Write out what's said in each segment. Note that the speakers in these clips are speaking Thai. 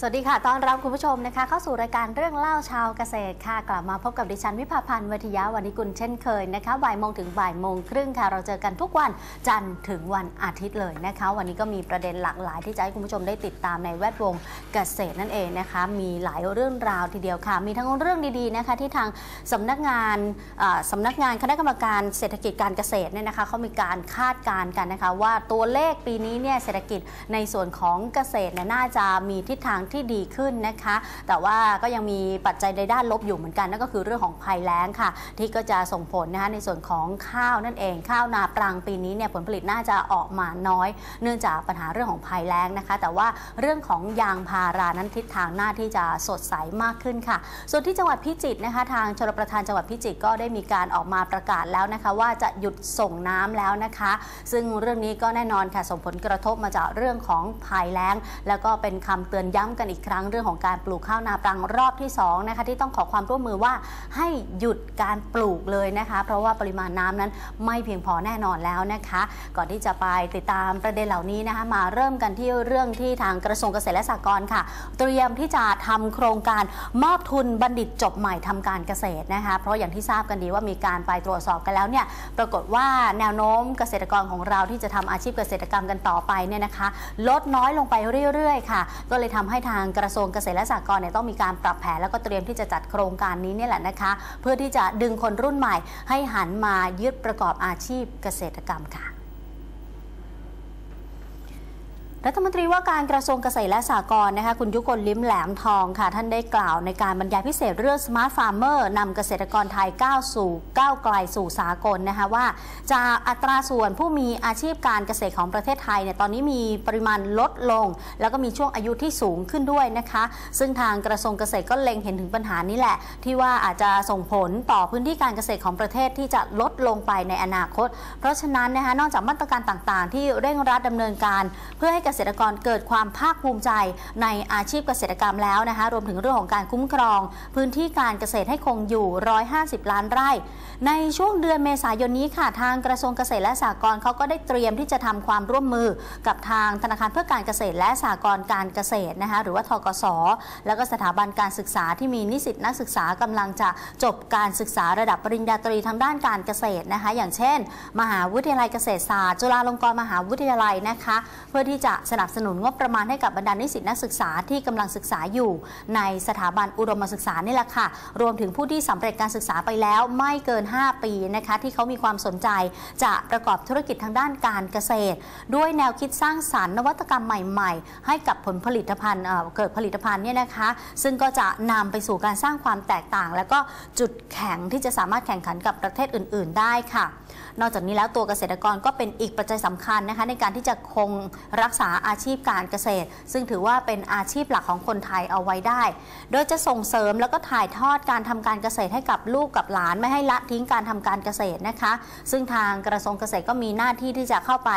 สวัสดีค่ะ ต้อนรับคุณผู้ชมนะคะ เข้าสู่รายการเรื่องเล่าชาวเกษตรค่ะ กลับมาพบกับดิฉันวิภาพันธ์วัทยาวันนิกุลเช่นเคยนะคะ บ่ายโมงถึงบ่ายโมงครึ่งค่ะ เราเจอกันทุกวันจันทร์ถึงวันอาทิตย์เลยนะคะ วันนี้ก็มีประเด็นหลากหลายที่จะให้คุณผู้ชมได้ติดตามในแวดวงเกษตรนั่นเองนะคะ มีหลายเรื่องราวทีเดียวค่ะ มีทั้งเรื่องดีๆนะคะที่ทางสำนักงานอ่าสำนักงานคณะกรรมการเศรษฐกิจการเกษตรเนี่ยนะคะเขามีการคาดการณ์กันนะคะ ว่าตัวเลขปีนี้เนี่ยเศรษฐกิจในส่วนของเกษตรเนี่ยน่าจะมีทิศทางที่ดีขึ้นนะคะ แต่ว่าก็ยังมีปัจจัยในด้านลบอยู่เหมือนกันนั่นก็คือเรื่องของภัยแล้งค่ะ ที่ก็จะส่งผลนะคะในส่วนของข้าวนั่นเองข้าวนาปรังปีนี้เนี่ยผลผลิตน่าจะออกมาน้อย เนื่องจากปัญหาเรื่องของภัยแล้งนะคะ แต่ว่าเรื่องของยางพารานั้นทิศทางหน้าที่จะสดใสมากขึ้นค่ะ ส่วนที่จังหวัดพิจิตรนะคะ ทางชลประทานจังหวัดพิจิตรก็ได้มีการออกมาประกาศแล้วนะคะ ว่าจะหยุดส่งน้ำแล้วนะคะ ซึ่งเรื่องนี้ก็แน่นอนค่ะส่งผลกระทบมาจากเรื่องของภัยแล้ง แล้วก็เป็นคำเตือนย้ำกันอีกครั้งเรื่องของการปลูกข้าวนาปรังรอบที่2นะคะที่ต้องขอความร่วมมือว่าให้หยุดการปลูกเลยนะคะ เพราะว่าปริมาณน้ำนั้นไม่เพียงพอแน่นอนแล้วนะคะ ก่อนที่จะไปติดตามประเด็นเหล่านี้นะคะมาเริ่มกันที่เรื่องที่ทางกระทรวงเกษตรและสหกรณ์ค่ะ เตรียมที่จะทำโครงการมอบทุนบัณฑิตจบใหม่ทำการเกษตรนะคะเพราะอย่างที่ทราบกันดีว่ามีการไปตรวจสอบกันแล้วเนี่ยปรากฏว่าแนวโน้มเกษตรกรของเราที่จะทำอาชีพเกษตรกรรมกันต่อไปเนี่ยนะคะ ลดน้อยลงไปเรื่อยๆ ค่ะ ก็เลยทำให้ทางกระทรวงเกษตรและสหกรณ์เนี่ยต้องมีการปรับแผนแล้วก็เตรียมที่จะจัดโครงการนี้เนี่ยแหละนะคะ เพื่อที่จะดึงคนรุ่นใหม่ให้หันมายึดประกอบอาชีพเกษตรกรรมค่ะ รัฐมนตรีว่าการกระทรวงเกษตรและสหกรณ์นะคะคุณยุคนลิ้มแหลมทองค่ะ ท่านได้กล่าวในการบรรยายพิเศษเรื่อง Smart Farmer นำเกษตรกรไทยก้าวสู่ก้าวไกลสู่สากลนะคะว่าจากอัตราส่วนผู้มีอาชีพการเกษตรของประเทศไทยเนี่ยตอนนี้มีปริมาณลดลง แล้วก็มีช่วงอายุที่สูงขึ้นด้วยนะคะ ซึ่งทางกระทรวงเกษตรก็เล็งเห็นถึงปัญหานี้แหละ ที่ว่าอาจจะส่งผลต่อพื้นที่การเกษตรของประเทศที่จะลดลงไปในอนาคต เพราะฉะนั้นนะคะนอกจากมาตรการต่างๆ ที่เร่งรัดดำเนินการเพื่อให้เกษตรกรเกิดความภาคภูมิใจในอาชีพเกษตรกรรมแล้วนะคะรวมถึงเรื่องของการคุ้มครอง พื้นที่การเกษตรให้คงอยู่ 150 ล้านไร่ ในช่วงเดือนเมษายนนี้ค่ะทางกระทรวงเกษตรและสหกรณ์เขาก็ได้เตรียมที่จะทำความร่วมมือกับทางธนาคารเพื่อการเกษตรและสหกรณ์การเกษตรนะคะหรือว่าทกสแล้วก็สถาบันการศึกษาที่มีนิสิตนักศึกษากำลังจะจบการศึกษาระดับปริญญาตรีทางด้านการเกษตรนะคะอย่างเช่น มหาวิทยาลัยเกษตรศาสตร์ จุฬาลงกรณ์มหาวิทยาลัยนะคะ เพื่อที่จะสนับสนุนงบประมาณให้กับบรรดานิสิตนักศึกษาที่กำลังศึกษาอยู่ ในสถาบันอุดมศึกษานี่แหละค่ะ รวมถึงผู้ที่สำเร็จการศึกษาไปแล้วไม่เกิน 5 ปีนะคะที่เขามีความสนใจ จะประกอบธุรกิจทางด้านการเกษตร ด้วยแนวคิดสร้างสารรค์นวัตกรรมใหม่ๆ ให้กับผลผลิตภัณฑ์เกิดผลิตภัณฑ์เนี่ยนะคะ ซึ่งก็จะนำไปสู่การสร้างความแตกต่าง แล้วก็จุดแข็งที่จะสามารถแข่งขันกับประเทศอื่น ๆ ได้ค่ะ นอกจากนี้แล้วตัวเกษตรกรก็เป็นอีกปัจจัยสำคัญนะคะในการที่จะคงรักษาอาชีพการเกษตร ซึ่งถือว่าเป็นอาชีพหลักของคนไทยเอาไว้ได้ โดยจะส่งเสริมแล้วก็ถ่ายทอดการทำการเกษตรให้กับลูกกับหลานไม่ให้ละทิ้งการทำการเกษตรนะคะ ซึ่งทางกระทรวงเกษตรก็มีหน้าที่ที่จะเข้าไป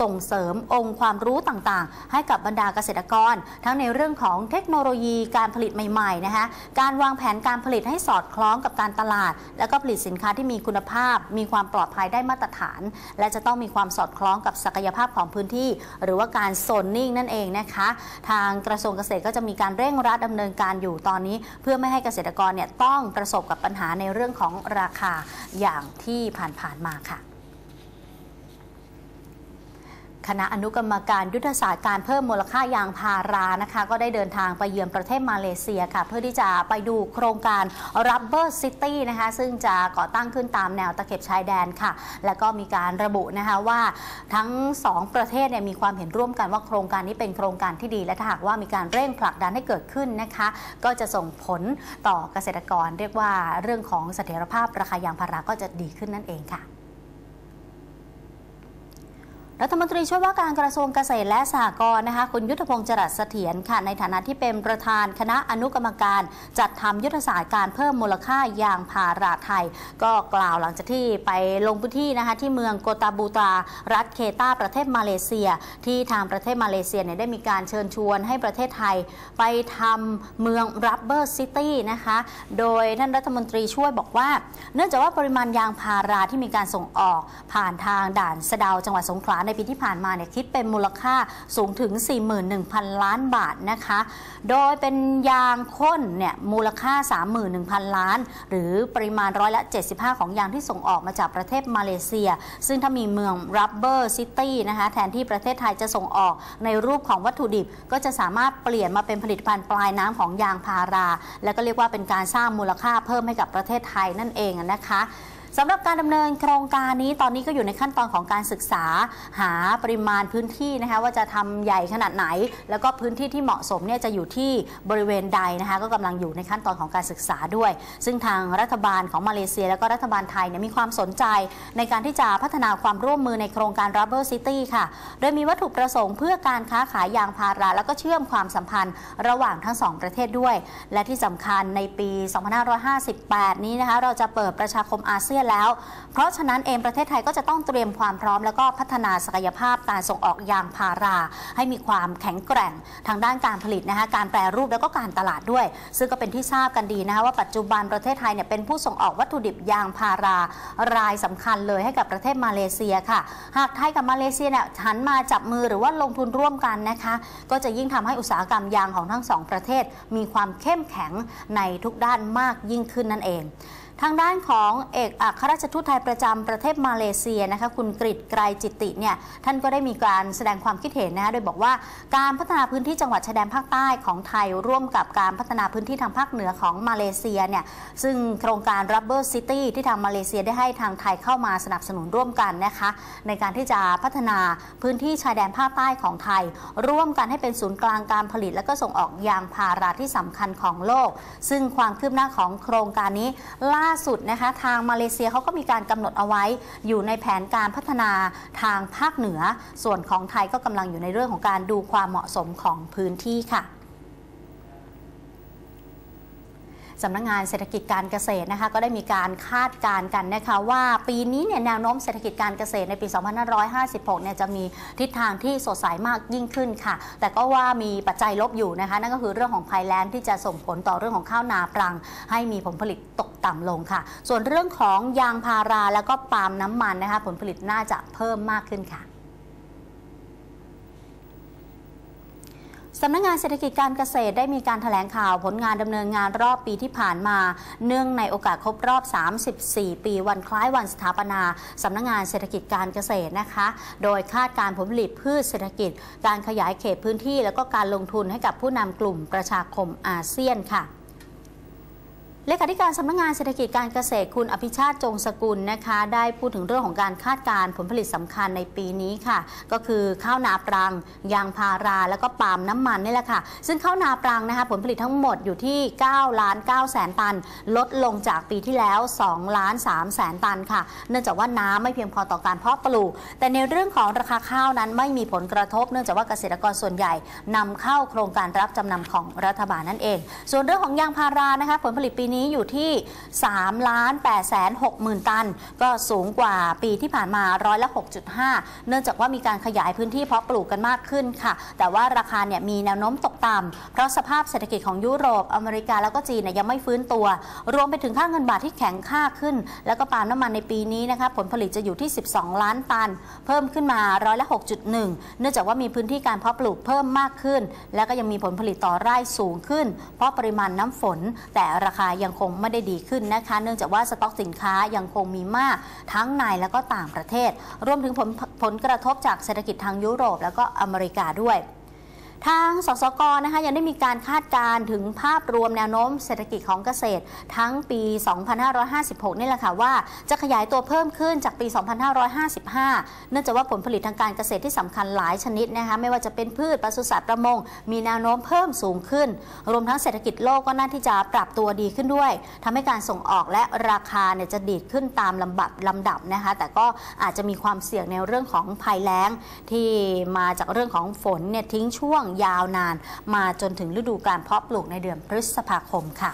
ส่งเสริมองค์ความรู้ต่างๆ ให้กับบรรดาเกษตรกร ทั้งในเรื่องของเทคโนโลยีการผลิตใหม่ๆนะคะการวางแผนการผลิตให้สอดคล้องกับการตลาด แล้วก็ผลิตสินค้าที่มีคุณภาพ มีความปลอดภัยได้มาตรฐาน และจะต้องมีความสอดคล้องกับศักยภาพของพื้นที่ หรือว่าการโซนนิ่งนั่นเองนะคะ ทางกระทรวงเกษตรก็จะมีการเร่งรัดดำเนินการอยู่ตอนนี้ เพื่อไม่ให้เกษตรกรเนี่ยต้องประสบกับปัญหาในเรื่องของราคาอย่างที่ผ่านๆมาค่ะ คณะอนุกรรมการยุทธศาสตร์การเพิ่มมูลค่ายางพารานะคะ ก็ได้เดินทางไปเยือนประเทศมาเลเซียค่ะ เพื่อที่จะไปดูโครงการ Rubber City นะคะ ซึ่งจะก่อตั้งขึ้นตามแนวตะเข็บชายแดนค่ะ แล้วก็มีการระบุนะคะว่าทั้ง 2 ประเทศเนี่ยมีความเห็นร่วมกันว่าโครงการนี้เป็นโครงการที่ดี และถ้าหากว่ามีการเร่งผลักดันให้เกิดขึ้นนะคะ ก็จะส่งผลต่อเกษตรกร เรียกว่าเรื่องของเสถียรภาพราคายางพาราก็จะดีขึ้นนั่นเองค่ะ รัฐมนตรีช่วยว่าการกระทรวงเกษตรและสหกรณ์นะคะคุณยุทธพงศ์จรัสเสถียรค่ะในฐานะที่เป็นประธานคณะอนุกรรมการ จัดทำยุทธศาสตร์การเพิ่มมูลค่ายางพาราไทย ก็กล่าวหลังจากที่ไปลงพื้นที่นะคะที่เมืองโกตาบูตารัฐเคตาประเทศมาเลเซีย ที่ทางประเทศมาเลเซียเนี่ยได้มีการเชิญชวนให้ประเทศไทย ไปทำเมืองรับเบอร์ซิตี้นะคะโดยท่านรัฐมนตรีช่วยบอกว่า เนื่องจากว่าปริมาณยางพาราที่มีการส่งออกผ่านทางด่านสะดาจังหวัดสงขลาในปีที่ผ่านมาเนี่ยคิดเป็นมูลค่าสูงถึง 41,000 ล้านบาทนะคะ โดยเป็นยางข้นเนี่ยมูลค่า 31,000 ล้าน หรือปริมาณร้อยละ 75 ของยางที่ส่งออกมาจากประเทศมาเลเซีย ซึ่งถ้ามีเมือง Rubber City นะคะแทนที่ประเทศไทยจะส่งออกในรูปของวัตถุดิบ ก็จะสามารถเปลี่ยนมาเป็นผลิตภัณฑ์ปลายน้ำของยางพารา แล้วก็เรียกว่าเป็นการสร้างมูลค่าเพิ่มให้กับประเทศไทยนั่นเองนะคะ สำหรับการดำเนินโครงการนี้ตอนนี้ก็อยู่ในขั้นตอนของการศึกษา หาปริมาณพื้นที่นะคะว่าจะทำใหญ่ขนาดไหน แล้วก็พื้นที่ที่เหมาะสมเนี่ยจะอยู่ที่บริเวณใดนะคะก็กำลังอยู่ในขั้นตอนของการศึกษาด้วย ซึ่งทางรัฐบาลของมาเลเซีย แล้วก็รัฐบาลไทยเนี่ยมีความสนใจ ในการที่จะพัฒนาความร่วมมือในโครงการ Rubber City ค่ะ โดยมีวัตถุประสงค์เพื่อการค้าขายยางพาราแล้วก็เชื่อมความสัมพันธ์ระหว่างทั้งสองประเทศด้วย และที่สำคัญในปี 2558 นี้นะคะเราจะเปิดประชาคมอาเซียนแล้ว เพราะฉะนั้นเองประเทศไทยก็จะต้องเตรียมความพร้อม แล้วก็พัฒนาศักยภาพการส่งออกยางพารา ให้มีความแข็งแกร่งทางด้านการผลิตนะคะการแปรรูปแล้วก็การตลาดด้วย ซึ่งก็เป็นที่ทราบกันดีนะคะว่าปัจจุบันประเทศไทยเนี่ยเป็นผู้ส่งออกวัตถุดิบยางพารารายสำคัญเลยให้กับประเทศมาเลเซียค่ะ หากไทยกับมาเลเซียเนี่ยหันมาจับมือหรือว่าลงทุนร่วมกันนะคะ ก็จะยิ่งทำให้อุตสาหกรรมยางของทั้งสองประเทศ มีความเข้มแข็งในทุกด้านมากยิ่งขึ้นนั่นเอง ทางด้านของเอกอัครราชทูตไทยประจำประเทศมาเลเซียนะคะคุณกริตไกรจิติเนี่ยท่านก็ได้มีการแสดงความคิดเห็นนะคะโดยบอกว่าการพัฒนาพื้นที่จังหวัดชายแดนภาคใต้ของไทยร่วมกับการพัฒนาพื้นที่ทางภาคเหนือของมาเลเซียเนี่ยซึ่งโครงการ Rubber City ที่ทางมาเลเซียได้ให้ทางไทยเข้ามาสนับสนุนร่วมกันนะคะในการที่จะพัฒนาพื้นที่ชายแดนภาคใต้ของไทย ร่วมกันให้เป็นศูนย์กลางการผลิต และก็ส่งออกยางพาราที่สำคัญของโลก ซึ่งความคืบหน้าของโครงการนี้ล่าาสุดนะคะทางมาเลเซียเขาก็มีการกำหนดเอาไว้ อยู่ในแผนการพัฒนาทางภาคเหนือ ส่วนของไทยก็กำลังอยู่ในเรื่องของการดูความเหมาะสมของพื้นที่ค่ะ สำนักงงานเศรษฐกิจการเกษตรนะคะก็ได้มีการคาดการณ์กันนะคะว่าปีนี้เนี่ยแนวโน้มเศรษฐกิจการเกษตรในปี 2556 เนี่ยจะมีทิศทางที่สดใสมากยิ่งขึ้นค่ะ แต่ก็ว่ามีปัจจัยลบอยู่นะคะนั่นก็คือเรื่องของภัยแล้งที่จะส่งผลต่อเรื่องของข้าวนาปรัง ให้มีผลผลิตตกต่ำลงค่ะ ส่วนเรื่องของยางพาราแล้วก็ปาล์มน้ำมันนะคะผลผลิตน่าจะเพิ่มมากขึ้นค่ะ สำนักงงานเศรษฐกิจการเกษตรได้มีการถแถลงข่าวผลงานดำเนินงานรอบปีที่ผ่านมา เนื่องในโอกาสครบรอบ 34 ปีวันคล้ายวันสถาปนาสำนักงงานเศรษฐกิจการเกษตรนะคะ โดยคาดการผลผลิตพืชเศรษฐกิจ การขยายเขตพื้นที่ และก็การลงทุนให้กับผู้นำกลุ่มประชาคมอาเซียนค่ะ เลขาธิการสำนักงงานเศรษฐกิจการเกษตรคุณอภิชาติจงสกุลนะคะ ได้พูดถึงเรื่องของการคาดการผลผลิตสำคัญในปีนี้ค่ะ ก็คือข้าวนาปรัง ยางพารา แล้วก็ปาล์มน้ำมันนี่แหละค่ะ ซึ่งข้าวนาปรังนะคะผลผลิตทั้งหมดอยู่ที่9ล้าน9แสนตัน ลดลงจากปีที่แล้ว2ล้าน3แสนตันค่ะ เนื่องจากว่าน้ำไม่เพียงพอต่อการเพาะปลูก แต่ในเรื่องของราคาข้าวนั้นไม่มีผลกระทบ เนื่องจากว่าเกษตรกรส่วนใหญ่นำเข้าโครงการรับจำนำของรัฐบาลนั่นเอง ส่วนเรื่องของยางพารานะคะผลผลิตปีนี้อยู่ที่3ล้าน8แสน6หมื่นตัน ก็สูงกว่าปีที่ผ่านมาร้อยละ 6.5 เนื่องจากว่ามีการขยายพื้นที่เพาะปลูกกันมากขึ้นค่ะ แต่ว่าราคาเนี่ยมีแนวโน้มตกต่ำเพราะสภาพเศรษฐกิจของยุโรปอเมริกาแล้วก็จีนเนี่ยยังไม่ฟื้นตัว รวมไปถึงค่าเงินบาทที่แข็งค่าขึ้น แล้วก็ปาล์มน้ำมันในปีนี้นะคะผลผลิตจะอยู่ที่ 12 ล้านตัน เพิ่มขึ้นมาร้อยละ 6.1 เนื่องจากว่ามีพื้นที่การเพาะปลูกเพิ่มมากขึ้น แล้วก็ยังมีผลผลิตต่อไร่สูงขึ้น เพราะปริมาณน้ำฝน แต่ราคายังคงไม่ได้ดีขึ้นนะคะ เนื่องจากว่าสต็อกสินค้ายังคงมีมากทั้งในและก็ต่างประเทศ รวมถึงผลผลกระทบจากเศรษฐกิจทางยุโรป แล้วก็อเมริกาด้วย ทางสสกนะคะยังได้มีการคาดการถึงภาพรวมแนวโน้มเศรษฐกิจของเกษตร ทั้งปี 2556 นี่แหละค่ะว่าจะขยายตัวเพิ่มขึ้นจากปี 2555 เนื่องจากว่าผลผลิตทางการเกษตรที่สำคัญหลายชนิดนะคะไม่ว่าจะเป็นพืชปศุสัตว์ประมง มีแนวโน้มเพิ่มสูงขึ้น รวมทั้งเศรษฐกิจโลกก็น่าที่จะปรับตัวดีขึ้นด้วยทำให้การส่งออกและราคาเนี่ยจะดีดขึ้นตามลำบับลำดับนะคะแต่ก็อาจจะมีความเสี่ยงในเรื่องของภัยแล้งที่มาจากเรื่องของฝนเนี่ยทิ้งช่วงยาวนาน มาจนถึงฤดูการเพาะปลูกในเดือนพฤษภาคมค่ะ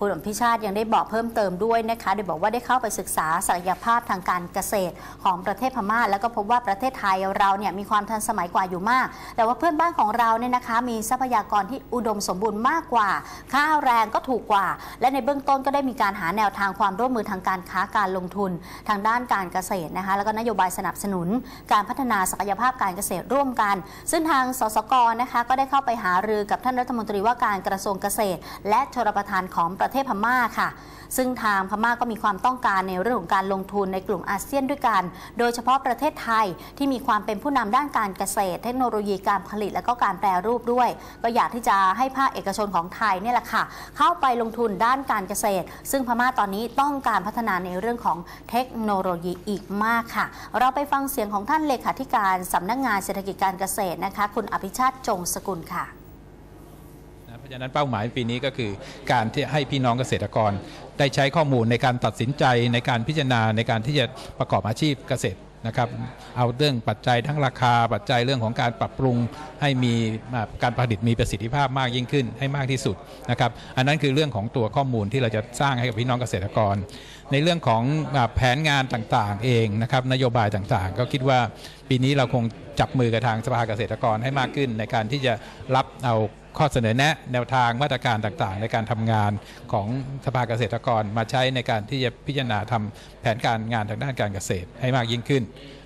คุณอภิชาติยังได้บอกเพิ่มเติมด้วยนะคะ โดยบอกว่าได้เข้าไปศึกษาศักยภาพทางการเกษตรของประเทศพม่า แล้วก็พบว่าประเทศไทยเราเนี่ยมีความทันสมัยกว่าอยู่มาก แต่ว่าเพื่อนบ้านของเราเนี่ยนะคะ มีทรัพยากรที่อุดมสมบูรณ์มากกว่า ค่าแรงก็ถูกกว่า และในเบื้องต้นก็ได้มีการหาแนวทางความร่วมมือทางการค้าการลงทุน ทางด้านการเกษตรนะคะ แล้วก็นโยบายสนับสนุน การพัฒนาศักยภาพการเกษตรร่วมกัน ซึ่งทางสสกนะคะก็ได้เข้าไปหารือกับท่านรัฐมนตรีว่าการกระทรวงเกษตร และชลประทานของประประเทศพม่าค่ะ ซึ่งทางพม่าก็มีความต้องการในเรื่องของการลงทุนในกลุ่มอาเซียนด้วยกัน โดยเฉพาะประเทศไทยที่มีความเป็นผู้นำด้านการเกษตร เทคโนโลยีการผลิตและก็การแปรรูปด้วย ก็อยากที่จะให้ภาคเอกชนของไทยเนี่ยแหละค่ะ เข้าไปลงทุนด้านการเกษตร ซึ่งพม่าตอนนี้ต้องการพัฒนาในเรื่องของเทคโนโลยีอีกมากค่ะ เราไปฟังเสียงของท่านเลขาธิการสำนักงานเศรษฐกิจการเกษตรนะคะ คุณอภิชาติจงสกุลค่ะ ราะฉะนั้นเป้าหมายปีนี้ก็คือการที่ให้พี่น้องเกษตรกร ได้ใช้ข้อมูลในการตัดสินใจในการพิจารณาในการที่จะประกอบอาชีพเกษตรนะครับเอาเรื่องปัจจัยทั้งราคาปัจจัยเรื่องของการปรับปรุงให้มีการผลิตมีประสิทธิภาพมากยิ่งขึ้นให้มากที่สุดนะครับอันนั้นคือเรื่องของตัวข้อมูลที่เราจะสร้างให้กับพี่น้องเกษตรกร ในเรื่องของแผนงานต่างๆ เองนะครับนโยบายต่างๆ ก็คิดว่าปีนี้เราคงจับมือกับทางสภาเกษตรกรให้มากขึ้น ในการที่จะรับเอา ข้อเสนอแนะแนวทางมาตรการต่างๆ ในการทำงานของสภาเกษตรกรมาใช้ในการที่จะพิจารณาทำแผนการงานทางด้านการเกษตรให้มากยิ่งขึ้น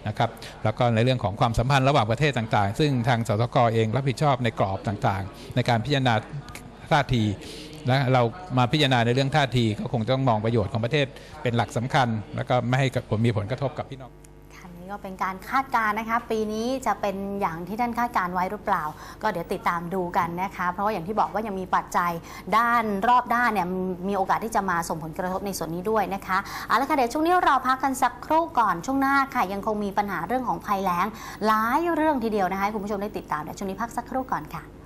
นะครับแล้วก็ในเรื่องของความสัมพันธ์ระหว่างประเทศต่างๆ ซึ่งทางสสกเองรับผิดชอบในกรอบต่างๆ ในการพิจารณาท่าทีและเรามาพิจารณาในเรื่องท่าทีก็คงต้องมองประโยชน์ของประเทศเป็นหลักสำคัญ แล้วก็ไม่ให้ผลมีผลกระทบกับพี่น้อง ก็เป็นการคาดการณ์นะคะ ปีนี้จะเป็นอย่างที่ท่านคาดการไว้หรือเปล่า ก็เดี๋ยวติดตามดูกันนะคะ เพราะว่าอย่างที่บอกว่ายังมีปัจจัยด้านรอบด้านเนี่ยมีโอกาสที่จะมาส่งผลกระทบในส่วนนี้ด้วยนะคะเอาละค่ะเดี๋ยวช่วงนี้เราพักกันสักครู่ก่อนช่วงหน้าค่ะ ยังคงมีปัญหาเรื่องของภัยแล้งหลายเรื่องทีเดียวนะคะให้คุณผู้ชมได้ติดตามเดี๋ยวช่วงนี้พักสักครู่ก่อนค่ะ